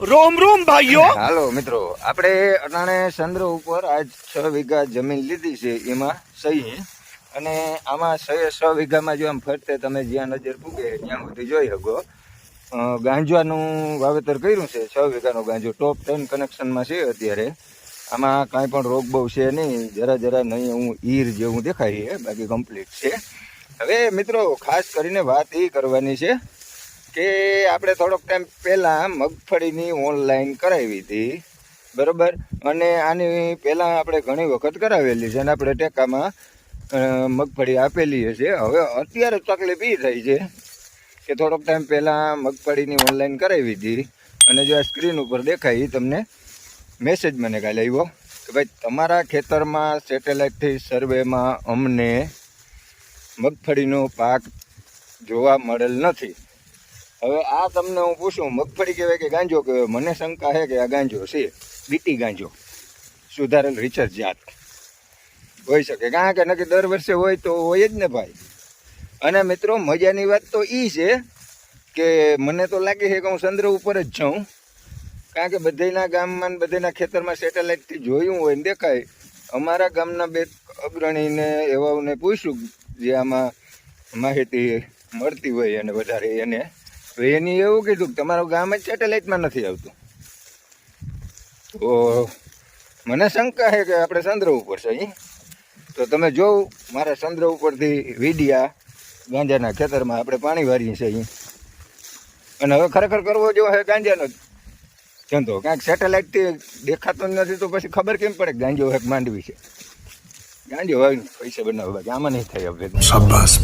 રોમ રોમ ભાઈઓ. હાલો, મિત્રો. આપણે અટાણે ચંદ્ર ઉપર આજ છ વીઘા જમીન લીધી છે એમાં સહી. અને આમાં સો છ વીઘામાં જો આમ ફરતે, તમે જ્યાં નજર પૂગે, ત્યાં સુધી જોઈ શકો. ગાંજવાનું વાવેતર કર્યું છે, છ વીઘાનો ગાંજો. ટોપ ટેન કનેક્શનમાં છે અત્યારે. આમાં કાંઈ પણ રોગ બહુ છે નહીં. જરા જરા નહીં, હું ઈર જેવું દેખાય છે. બાકી કમ્પ્લીટ છે. હવે મિત્રો, ખાસ કરીને વાત એ કરવાની છે કે આપણે થોડોક ટાઈમ પહેલાં મગફળીની ઓનલાઈન કરાવી હતી. બરાબર? અને આની પહેલાં આપણે ઘણી વખત કરાવેલી છે અને આપણે ટેકામાં મગફળી આપેલી હશે. હવે અત્યારે તકલીફ એ થઈ છે કે થોડોક ટાઈમ પહેલાં મગફળીની ઓનલાઈન કરાવી હતી. અને જો આ સ્ક્રીન ઉપર દેખાય તમને મેસેજ મને કાલે આવ્યો કે ભાઈ, તમારા ખેતરમાં સેટેલાઇટથી સર્વેમાં અમને મગફળીનો પાક જોવા મળેલ નથી. હવે આ તમને હું પૂછું, મગફળી કહેવાય કે ગાંજો કહેવાય? મને શંકા છે કે આ ગાંજો છે. બીટી ગાંજો. સુધારેલ રિચર્જ જાત. હોઈ શકે. કારણ કે નક્કી દર વર્ષે હોય તો હોય જ ને ભાઈ. અને મિત્રો, મજાની વાત તો એ છે કે મને તો લાગે છે કે હું ચંદ્ર ઉપર જ જાઉં. કારણ કે બધાના ગામમાં બધાના ખેતરમાં સેટેલાઇટથી જોયું હોય ને દેખાય. અમારા ગામના બે અગ્રણીને, એવાઓને પૂછ્યું જે આમાં માહિતી મળતી હોય અને વધારે એને. તો એને એવું કીધું કે તમારું ગામ જ સેટેલાઇટમાં નથી આવતું. તો મને શંકા છે કે આપણે ચંદ્ર ઉપર છે અહીં તો તમે જોઉં મારા ચંદ્ર ઉપરથી વીડિયા ગાંજાના ખેતરમાં આપણે પાણી વારીએ છીએ અહીં અને હવે ખરેખર કરવો જેવો હે ગાંજાનો જ ધંધો. ક્યાંક સેટેલાઇટથી દેખાતો નથી તો પછી ખબર કેમ પડે ગાંજો એક માંડવી છે. ગાંજો હોય પૈસા બનાવવા આમાં નહીં થાય હવે શાબાશ